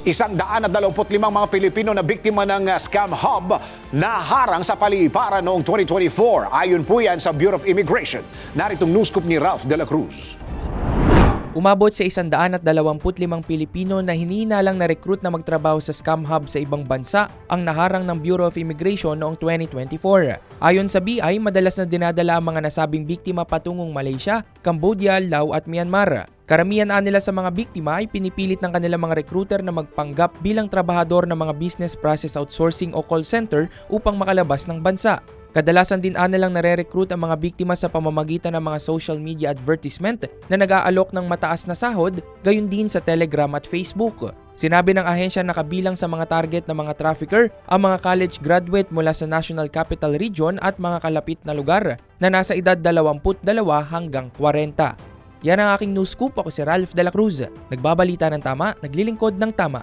Isang daan at dalawamput limang mga Pilipino na biktima ng uh, scam hub na harang sa paliparan noong 2024. Ayon po yan sa Bureau of Immigration. Naritong news scoop ni Ralph De La Cruz. Umabot sa 125 Pilipino na hinihinalang na recruit na magtrabaho sa scam hub sa ibang bansa ang naharang ng Bureau of Immigration noong 2024. Ayon sa BI, madalas na dinadala ang mga nasabing biktima patungong Malaysia, Cambodia, Laos at Myanmar. Karamihan nila sa mga biktima ay pinipilit ng kanilang mga recruiter na magpanggap bilang trabahador ng mga business process outsourcing o call center upang makalabas ng bansa. Kadalasan din ana lang nare-recruit ang mga biktima sa pamamagitan ng mga social media advertisement na nag-aalok ng mataas na sahod, gayon din sa Telegram at Facebook. Sinabi ng ahensya na kabilang sa mga target ng mga trafficker ang mga college graduate mula sa National Capital Region at mga kalapit na lugar na nasa edad 22 hanggang 40. Yan ang aking news scoop. Ako si Ralph De La Cruz. Nagbabalita ng tama, naglilingkod ng tama.